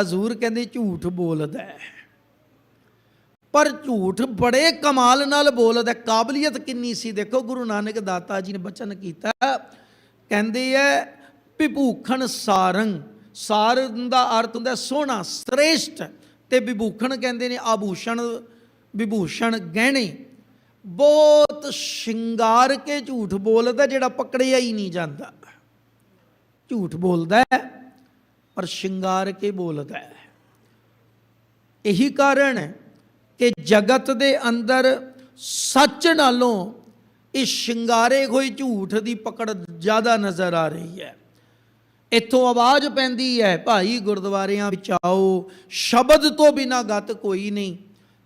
ਹਜ਼ੂਰ ਕਹਿੰਦੇ ਝੂਠ ਬੋਲਦਾ ਹੈ। ਪਰ ਝੂਠ ਬੜੇ ਕਮਾਲ ਨਾਲ ਬੋਲਦਾ ਕਾਬਲੀਅਤ ਕਿੰਨੀ ਸੀ? ਦੇਖੋ ਗੁਰੂ ਨਾਨਕ ਦਾਤਾ ਜੀ ਨੇ ਬਚਨ ਕੀਤਾ। ਕਹਿੰਦੇ ਐ ਵਿਭੂਖਣ ਸਾਰੰਗ। ਸਾਰੰਗ ਦਾ ਅਰਥ ਹੁੰਦਾ ਸੋਹਣਾ, ਸ੍ਰੇਸ਼ਟ। ਤੇ ਵਿਭੂਖਣ ਕਹਿੰਦੇ ਨੇ, ਆਭੂਸ਼ਣ, ਵਿਭੂਸ਼ਣ ਗਹਿਣੇ। ਬਹੁਤ ਸ਼ਿੰਗਾਰ ਕੇ ਝੂਠ ਬੋਲਦਾ ਜਿਹੜਾ ਪਕੜਿਆ ਹੀ ਨਹੀਂ ਜਾਂਦਾ। ਝੂਠ ਬੋਲਦਾ ਹੈ। ਪਰ ਸ਼ਿੰਗਾਰ ਕੇ ਬੋਲਦਾ ਹੈ। ਇਹੀ ਕਾਰਨ ਹੈ ਕਿ ਜਗਤ ਦੇ ਅੰਦਰ ਸੱਚ ਨਾਲੋਂ ਇਹ ਸ਼ਿੰਗਾਰੇ ਹੋਈ ਝੂਠ ਦੀ ਪਕੜ ਜ਼ਿਆਦਾ ਨਜ਼ਰ ਆ ਰਹੀ ਹੈ। ਇੱਥੋਂ ਆਵਾਜ਼ ਪੈਂਦੀ ਹੈ, ਭਾਈ ਗੁਰਦੁਆਰਿਆਂ ਵਿੱਚ ਆਓ, ਸ਼ਬਦ ਤੋਂ ਬਿਨਾ ਗਤ ਕੋਈ ਨਹੀਂ।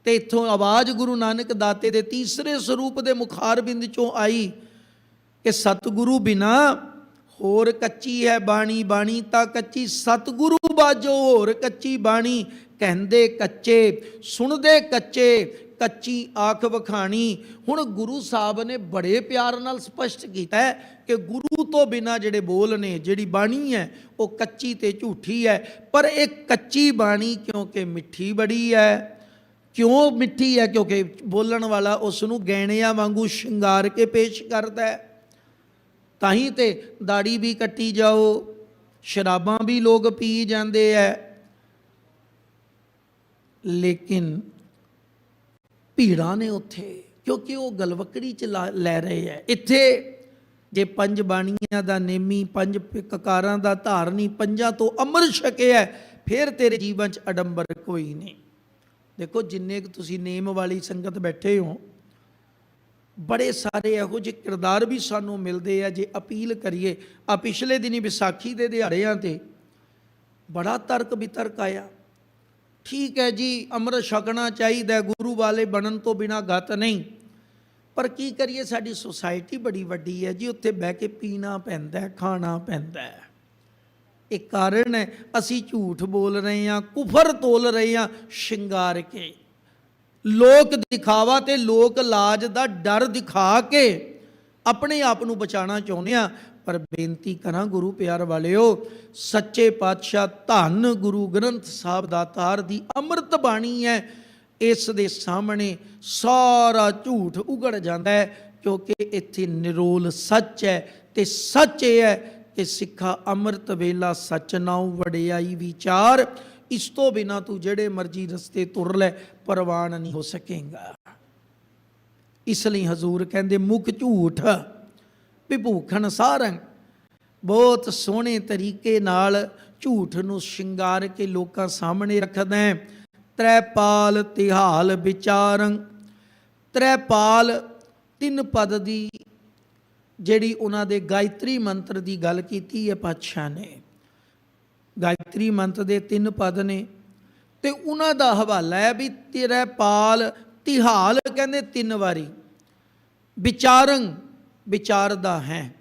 ਤੇ ਇੱਥੋਂ ਆਵਾਜ਼ ਗੁਰੂ ਨਾਨਕ ਦਾਤੇ ਦੇ ਤੀਸਰੇ ਸਰੂਪ ਦੇ ਮੁਖਾਰਬਿੰਦ ਚੋਂ ਆਈ ਕਿ ਸਤਿਗੁਰੂ ਬਿਨਾ ਹੋਰ ਕੱਚੀ ਹੈ ਬਾਣੀ ਬਾਣੀ ਤਾਂ ਕੱਚੀ, ਸਤਿਗੁਰੂ ਬਾਜੋ ਹੋਰ ਕੱਚੀ ਬਾਣੀ। ਕਹਿੰਦੇ ਕੱਚੇ, ਸੁਣਦੇ ਕੱਚੇ, ਕੱਚੀ ਆਖ ਵਖਾਣੀ। ਹੁਣ ਗੁਰੂ ਸਾਹਿਬ ਨੇ ਬੜੇ ਪਿਆਰ ਨਾਲ ਸਪਸ਼ਟ ਕੀਤਾ ਹੈ ਕਿ ਗੁਰੂ ਤੋਂ ਬਿਨਾ ਜਿਹੜੇ ਬੋਲ ਨੇ, ਜਿਹੜੀ ਬਾਣੀ ਹੈ, ਉਹ ਕੱਚੀ ਤੇ ਝੂਠੀ ਹੈ। ਪਰ ਇਹ ਕੱਚੀ ਬਾਣੀ ਕਿਉਂਕਿ ਮਿੱਠੀ ਬੜੀ ਹੈ, ਕਿਉਂ ਮਿੱਠੀ ਹੈ? ਕਿਉਂਕਿ ਬੋਲਣ ਵਾਲਾ ਉਸ ਨੂੰ ਗਹਿਣਿਆਂ ਵਾਂਗੂ ਸ਼ਿੰਗਾਰ ਕੇ ਪੇਸ਼ ਕਰਦਾ ਹੈ। ਤਾਂ ਹੀ ਤੇ ਦਾੜੀ ਵੀ ਕੱਟੀ ਜਾਓ, ਸ਼ਰਾਬਾਂ ਵੀ ਲੋਕ ਪੀ ਜਾਂਦੇ ਐ। ਲੇਕਿਨ ਭੀੜਾਂ ਨੇ ਉੱਥੇ, ਕਿਉਂਕਿ ਉਹ ਗਲਵਕੜੀ ਚ ਲਾ- ਲੈ ਰਹੇ ਐ। ਇੱਥੇ ਜੇ ਪੰਜ ਬਾਣੀਆਂ ਦਾ ਨੇਮੀ, ਪੰਜ ਕਕਾਰਾਂ ਦਾ ਧਾਰਨੀ, ਪੰਜਾਂ ਤੋਂ ਅੰਮ੍ਰਿਤ ਛਕਿਆ ਫਿਰ ਤੇਰੇ ਜੀਵਨ ਚ ਅਡੰਬਰ ਕੋਈ ਨਹੀਂ। ਦੇਖੋ, ਜਿੰਨੇ ਕੁ ਤੁਸੀਂ ਨੇਮ ਵਾਲੀ ਸੰਗਤ ਬੈਠੇ ਹੋ ਬੜੇ ਸਾਰੇ ਇਹੋ ਜਿਹੇ ਕਿਰਦਾਰ ਵੀ ਸਾਨੂੰ ਮਿਲਦੇ ਆ ਜੇ ਅਪੀਲ ਕਰੀਏ। ਆ ਪਿਛਲੇ ਦਿਨੀ ਵਿਸਾਖੀ ਦੇ ਦਿਹਾੜਿਆਂ ਤੇ ਬੜਾ ਤਰਕ ਬਿਤਰਕ ਆਇਆ। ਠੀਕ ਹੈ ਜੀ, ਅੰਮ੍ਰਿਤ ਛਕਣਾ ਚਾਹੀਦਾ ਗੁਰੂ ਵਾਲੇ ਬਣਨ ਤੋਂ ਬਿਨਾ ਗਤ ਨਹੀਂ। ਪਰ ਕੀ ਕਰੀਏ, ਸਾਡੀ ਸੁਸਾਇਟੀ ਬੜੀ ਵੱਡੀ ਹੈ ਜੀ, ਉੱਥੇ ਬਹਿ ਕੇ ਪੀਣਾ ਪੈਂਦਾ ਖਾਣਾ ਪੈਂਦਾ ਇਹ ਕਾਰਨ ਹੈ, ਅਸੀਂ ਝੂਠ ਬੋਲ ਰਹੇ ਹਾਂ, ਕੁਫਰ ਤੋਲ ਰਹੇ ਹਾਂ, ਸ਼ਿੰਗਾਰ ਕੇ। ਲੋਕ ਦਿਖਾਵਾ ਤੇ ਲੋਕ ਲਾਜ ਦਾ ਡਰ ਦਿਖਾ ਕੇ ਆਪਣੇ ਆਪ ਨੂੰ ਬਚਾਉਣਾ ਚਾਹੁੰਦੇ ਆ। ਪਰ ਬੇਨਤੀ ਕਰਾਂ ਗੁਰੂ ਪਿਆਰ ਵਾਲਿਓ, ਸੱਚੇ ਪਾਤਸ਼ਾਹ ਧੰਨ ਗੁਰੂ ਗ੍ਰੰਥ ਸਾਹਿਬ ਦਾਤਾਰ ਦੀ ਅੰਮ੍ਰਿਤ ਬਾਣੀ ਹੈ। ਇਸ ਦੇ ਸਾਹਮਣੇ ਸਾਰਾ ਝੂਠ ਉਗੜ ਜਾਂਦਾ ਹੈ, ਕਿਉਂਕਿ ਇੱਥੇ ਨਿਰੋਲ ਸੱਚ ਹੈ ਤੇ ਸੱਚ ਇਹ ਹੈ ਕਿ ਸਿੱਖਾ ਅੰਮ੍ਰਿਤ ਵੇਲਾ ਸੱਚ ਨਾਉ ਵਡਿਆਈ ਵਿਚਾਰ ਇਸ ਤੋਂ ਬਿਨਾ ਤੂੰ ਜਿਹੜੇ ਮਰਜ਼ੀ ਰਸਤੇ ਤੁਰ ਲੈ ਪ੍ਰਵਾਨ ਨਹੀਂ ਹੋ ਸਕੇਗਾ। ਇਸ ਲਈ ਹਜ਼ੂਰ ਕਹਿੰਦੇ ਮੁਖ ਝੂਠ ਵਿਭੂਖਣ ਸਾਰੰਗ। ਬਹੁਤ ਸੋਹਣੇ ਤਰੀਕੇ ਨਾਲ ਝੂਠ ਨੂੰ ਸ਼ਿੰਗਾਰ ਕੇ ਲੋਕਾਂ ਸਾਹਮਣੇ ਰੱਖਦਾ ਹੈ। ਤ੍ਰੈਪਾਲ ਤਿਹਾਲ ਵਿਚਾਰੰ। ਤ੍ਰੈਪਾਲ ਤਿੰਨ ਪਦ ਦੀ ਜਿਹੜੀ ਉਹਨਾਂ ਦੇ ਗਾਇਤਰੀ ਮੰਤਰ ਦੀ ਗੱਲ ਕੀਤੀ ਹੈ ਪਾਤਸ਼ਾਹ ਨੇ। ਗਾਇਤਰੀ ਮੰਤਰ ਦੇ ਤਿੰਨ ਪਦ ਨੇ। ਤੇ ਉਹਨਾਂ ਦਾ ਹਵਾਲਾ ਹੈ ਵੀ ਤੇਰਾ ਪਾਲ ਤਿਹਾਲ ਕਹਿੰਦੇ ਤਿੰਨ ਵਾਰੀ। ਵਿਚਾਰੰ ਵਿਚਾਰਦਾ ਹੈ।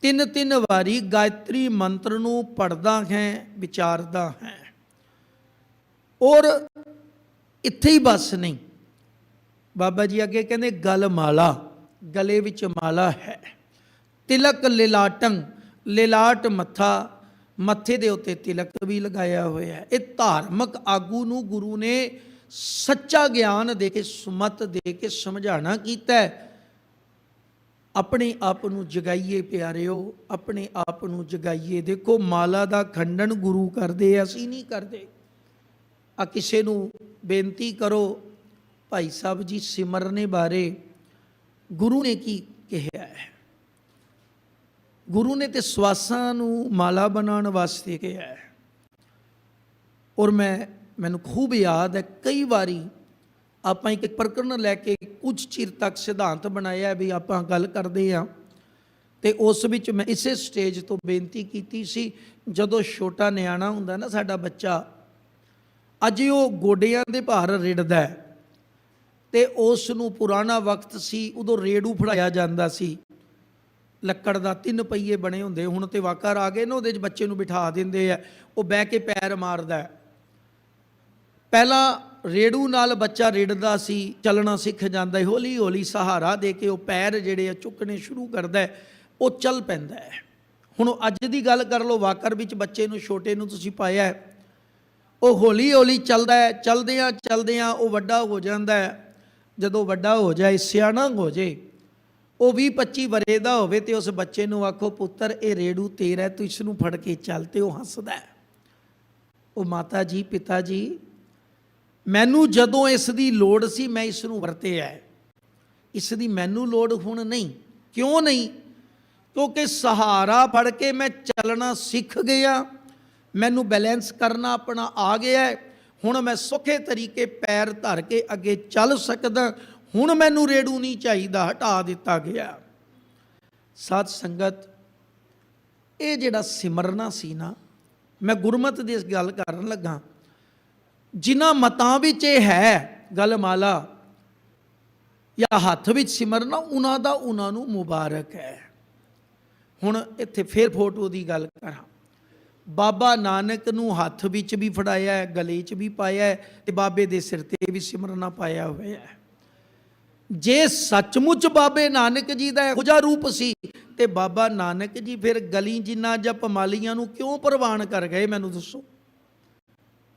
ਤਿੰਨ ਤਿੰਨ ਵਾਰੀ ਗਾਇਤਰੀ ਮੰਤਰ ਨੂੰ ਪੜਦਾ ਹੈ, ਵਿਚਾਰਦਾ ਹੈ। ਔਰ ਇੱਥੇ ਹੀ ਬਸ ਨਹੀਂ। ਬਾਬਾ ਜੀ ਅੱਗੇ ਕਹਿੰਦੇ ਗਲ ਮਾਲਾ, ਗਲੇ ਵਿੱਚ ਮਾਲਾ ਹੈ। ਤਿਲਕ ਲਿਲਾਟੰ, ਲਿਲਾਟ ਮੱਥਾ ਮੱਥੇ ਦੇ ਉੱਤੇ ਤਿਲਕ ਵੀ ਲਗਾਇਆ ਹੋਇਆ ਹੈ। ਇਹ ਧਾਰਮਿਕ ਆਗੂ ਨੂੰ ਗੁਰੂ ਨੇ ਸੱਚਾ ਗਿਆਨ ਦੇ ਕੇ, ਸੁਮਤ ਦੇ ਕੇ ਸਮਝਾਣਾ ਕੀਤਾ ਆਪਣੇ ਆਪ ਨੂੰ ਜਗਾਈਏ ਪਿਆਰਿਓ, ਆਪਣੇ ਆਪ ਨੂੰ ਜਗਾਈਏ। ਦੇਖੋ, ਮਾਲਾ ਦਾ ਖੰਡਨ ਗੁਰੂ ਕਰਦੇ, ਅਸੀਂ ਨਹੀਂ ਕਰਦੇ। ਆ ਕਿਸੇ ਨੂੰ ਬੇਨਤੀ ਕਰੋ, ਭਾਈ ਸਾਹਿਬ ਜੀ ਸਿਮਰਨੇ ਬਾਰੇ ਗੁਰੂ ਨੇ ਕੀ ਕਿਹਾ ਹੈ? ਗੁਰੂ ਨੇ ਤੇ ਸਵਾਸਾਂ ਨੂੰ ਮਾਲਾ ਬਣਾਉਣ ਵਾਸਤੇ ਕਿਹਾ ਹੈ। ਔਰ ਮੈਂ, ਮੈਨੂੰ ਖੂਬ ਯਾਦ ਹੈ, ਕਈ ਵਾਰੀ ਆਪਾਂ ਇੱਕ ਪ੍ਰਕਰਨ ਲੈ ਕੇ ਕੁਝ ਚਿਰ ਤੱਕ ਸਿਧਾਂਤ ਬਣਾਇਆ ਵੀ ਆਪਾਂ ਗੱਲ ਕਰਦੇ ਆ ਤੇ ਉਸ ਵਿੱਚ ਮੈਂ ਇਸੇ ਸਟੇਜ ਤੋਂ ਬੇਨਤੀ ਕੀਤੀ ਸੀ, ਜਦੋਂ ਛੋਟਾ ਨਿਆਣਾ ਹੁੰਦਾ ਨਾ ਸਾਡਾ ਬੱਚਾ, ਅੱਜ ਉਹ ਗੋਡਿਆਂ ਦੇ ਭਾਰ ਰਿੜਦਾ ਹੈ ਤੇ ਉਸ ਨੂੰ ਪੁਰਾਣਾ ਵਕਤ ਸੀ, ਉਦੋਂ ਰੇੜੂ ਫੜਾਇਆ ਜਾਂਦਾ ਸੀ। ਲੱਕੜ ਦਾ ਤਿੰਨ ਪਹੀਏ ਬਣੇ ਹੁੰਦੇ ਹੁਣ ਤੇ ਵਾਕਰ ਆ ਗਏ ਨਾ, ਉਹਦੇ 'ਚ ਬੱਚੇ ਨੂੰ ਬਿਠਾ ਦਿੰਦੇ ਆ, ਉਹ ਬਹਿ ਕੇ ਪੈਰ ਮਾਰਦਾ ਪਹਿਲਾਂ ਰੇੜੂ ਨਾਲ ਬੱਚਾ ਰੇੜਦਾ ਸੀ, ਚੱਲਣਾ ਸਿੱਖ ਜਾਂਦਾ ਹੈ ਹੌਲੀ ਹੌਲੀ ਸਹਾਰਾ ਦੇ ਕੇ ਉਹ ਪੈਰ ਜਿਹੜੇ ਆ ਚੁੱਕਣੇ ਸ਼ੁਰੂ ਕਰਦਾ ਹੈ, ਉਹ ਚੱਲ ਪੈਂਦਾ ਹੈ। ਹੁਣ ਅੱਜ ਦੀ ਗੱਲ ਕਰ ਲਓ, ਵਾਕਰ ਵਿੱਚ ਬੱਚੇ ਨੂੰ, ਛੋਟੇ ਨੂੰ ਤੁਸੀਂ ਪਾਇਆ ਉਹ ਹੌਲੀ ਹੌਲੀ ਚੱਲਦਾ ਹੈ ਚਲਦਿਆਂ ਚਲਦਿਆਂ ਉਹ ਵੱਡਾ ਹੋ ਜਾਂਦਾ ਹੈ। ਜਦੋਂ ਵੱਡਾ ਹੋ ਜਾਏ, ਸਿਆਣਾ ਹੋ ਜੇ ਉਹ 20 25 ਵਰੇ ਦਾ ਹੋਵੇ ਤੇ ਉਸ ਬੱਚੇ ਨੂੰ ਆਖੋ, ਪੁੱਤਰ, ਇਹ ਰੇੜੂ ਤੇਰਾ ਤੂੰ ਇਸ ਨੂੰ ਫੜ ਕੇ ਚੱਲ ਤੇ ਉਹ ਹੱਸਦਾ ਹੈ। ਉਹ ਮਾਤਾ ਜੀ ਪਿਤਾ ਜੀ ਮੈਨੂੰ ਜਦੋਂ ਇਸ ਦੀ ਲੋੜ ਸੀ, ਮੈਂ ਇਸ ਨੂੰ ਵਰਤਿਆ ਇਸ ਦੀ ਮੈਨੂੰ ਲੋੜ ਹੁਣ ਨਹੀਂ। ਕਿਉਂ ਨਹੀਂ? ਕਿਉਂਕਿ ਸਹਾਰਾ ਫੜ ਕੇ ਮੈਂ ਚੱਲਣਾ ਸਿੱਖ ਗਿਆ, ਮੈਨੂੰ ਬੈਲੈਂਸ ਕਰਨਾ ਆਪਣਾ ਆ ਗਿਆ ਹੁਣ ਮੈਂ ਸੌਖੇ ਤਰੀਕੇ ਪੈਰ ਧਰ ਕੇ ਅੱਗੇ ਚੱਲ ਸਕਦਾ ਹੁਣ ਮੈਨੂੰ ਰੇੜੂ ਨਹੀਂ ਚਾਹੀਦਾ, ਹਟਾ ਦਿੱਤਾ ਗਿਆ। ਸਾਧ ਸੰਗਤ, ਇਹ ਜਿਹੜਾ ਸਿਮਰਨਾ ਸੀ ਨਾ, ਮੈਂ ਗੁਰਮਤ ਦੀ ਇਸ ਗੱਲ ਕਰਨ ਲੱਗਾ। ਜਿਨ੍ਹਾਂ ਮਤਾਂ ਵਿੱਚ ਇਹ ਹੈ ਗੱਲ ਮਾਲਾ ਜਾਂ ਹੱਥ ਵਿੱਚ ਸਿਮਰਨਾ, ਉਹਨਾਂ ਦਾ ਉਹਨਾਂ ਨੂੰ ਮੁਬਾਰਕ ਹੈ। ਹੁਣ ਇੱਥੇ ਫੇਰ ਫੋਟੋ ਦੀ ਗੱਲ ਕਰਾਂ। ਬਾਬਾ ਨਾਨਕ ਨੂੰ ਹੱਥ ਵਿੱਚ ਵੀ ਫੜਾਇਆ ਹੈ, ਗਲੇ 'ਚ ਵੀ ਪਾਇਆ ਹੈ ਤੇ ਬਾਬੇ ਦੇ ਸਿਰ ਤੇ ਵੀ ਸਿਮਰਨਾ ਪਾਇਆ ਹੋਇਆ ਹੈ। ਜੇ ਸੱਚਮੁੱਚ ਬਾਬੇ ਨਾਨਕ ਜੀ ਦਾ ਇਹੋ ਜਿਹਾ ਰੂਪ ਸੀ, ਤੇ ਬਾਬਾ ਨਾਨਕ ਜੀ ਫਿਰ ਗਲੀ ਜਿੰਨਾ ਜਪ ਮਾਲੀਆਂ ਨੂੰ ਕਿਉਂ ਪ੍ਰਵਾਨ ਕਰ ਗਏ, ਮੈਨੂੰ ਦੱਸੋ?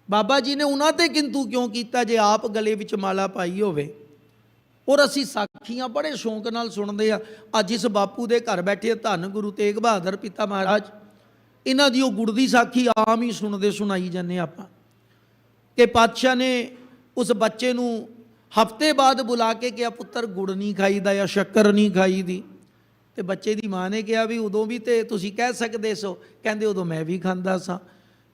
ਬਾਬਾ ਜੀ ਨੇ ਉਹਨਾਂ ਤੇ ਕਿੰਤੂ ਕਿਉਂ ਕੀਤਾ ਜੇ ਆਪ ਗਲੇ ਵਿੱਚ ਮਾਲਾ ਪਾਈ ਹੋਵੇ? ਔਰ ਅਸੀਂ ਸਾਖੀਆਂ ਬੜੇ ਸ਼ੌਂਕ ਨਾਲ ਸੁਣਦੇ ਆ ਅੱਜ ਇਸ ਬਾਪੂ ਦੇ ਘਰ ਬੈਠੇ ਧੰਨ ਗੁਰੂ ਤੇਗ ਬਹਾਦਰ ਪਿਤਾ ਮਹਾਰਾਜ। ਇਹਨਾਂ ਦੀ ਉਹ ਗੁੜ ਦੀ ਸਾਖੀ ਆਮ ਹੀ ਸੁਣਦੇ, ਸੁਣਾਈ ਜਾਂਦੇ ਆਪਾਂ। ਕਿ ਪਾਤਸ਼ਾਹ ਨੇ ਉਸ ਬੱਚੇ ਨੂੰ ਹਫ਼ਤੇ ਬਾਅਦ ਬੁਲਾ ਕੇ ਕਿਹਾ, ਪੁੱਤਰ, ਗੁੜ ਨਹੀਂ ਖਾਈਦਾ ਜਾਂ ਸ਼ੱਕਰ ਨਹੀਂ ਖਾਈਦੀ। ਤੇ ਬੱਚੇ ਦੀ ਮਾਂ ਨੇ ਕਿਹਾ ਵੀ, ਉਦੋਂ ਵੀ ਤੇ ਤੁਸੀਂ ਕਹਿ ਸਕਦੇ ਸੋ। ਕਹਿੰਦੇ, ਉਦੋਂ ਮੈਂ ਵੀ ਖਾਂਦਾ ਸਾਂ।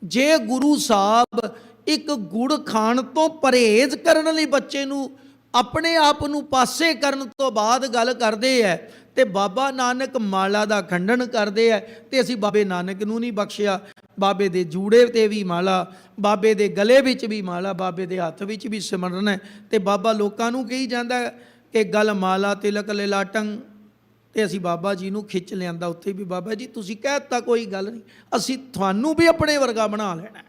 ਜੇ ਗੁਰੂ ਸਾਹਿਬ ਇੱਕ ਗੁੜ ਖਾਣ ਤੋਂ ਪਰਹੇਜ਼ ਕਰਨ ਲਈ ਬੱਚੇ ਨੂੰ ਆਪਣੇ ਆਪ ਨੂੰ ਪਾਸੇ ਕਰਨ ਤੋਂ ਬਾਅਦ ਗੱਲ ਕਰਦੇ ਐ ਤੇ ਬਾਬਾ ਨਾਨਕ ਮਾਲਾ ਦਾ ਖੰਡਨ ਕਰਦੇ ਐ ਤੇ ਅਸੀਂ ਬਾਬੇ ਨਾਨਕ ਨੂੰ ਨਹੀਂ ਬਖਸ਼ਿਆ। ਬਾਬੇ ਦੇ ਜੂੜੇ ਤੇ ਵੀ ਮਾਲਾ, ਬਾਬੇ ਦੇ ਗਲੇ ਵਿੱਚ ਵੀ ਮਾਲਾ, ਬਾਬੇ ਦੇ ਹੱਥ ਵਿੱਚ ਵੀ ਸਿਮਰਨ ਹੈ ਤੇ ਬਾਬਾ ਲੋਕਾਂ ਨੂੰ ਕਹੀ ਜਾਂਦਾ ਕਿ ਗਲ ਮਾਲਾ ਤਿਲਕ ਲਿਲਾਟੰ ਤੇ ਅਸੀਂ ਬਾਬਾ ਜੀ ਨੂੰ ਖਿੱਚ ਲਿਆਂਦਾ। ਉੱਥੇ ਵੀ ਬਾਬਾ ਜੀ, ਤੁਸੀਂ ਕਹਿ ਦਿੱਤਾ ਕੋਈ ਗੱਲ ਨਹੀਂ, ਅਸੀਂ ਤੁਹਾਨੂੰ ਵੀ ਆਪਣੇ ਵਰਗਾ ਬਣਾ ਲੈਣਾ।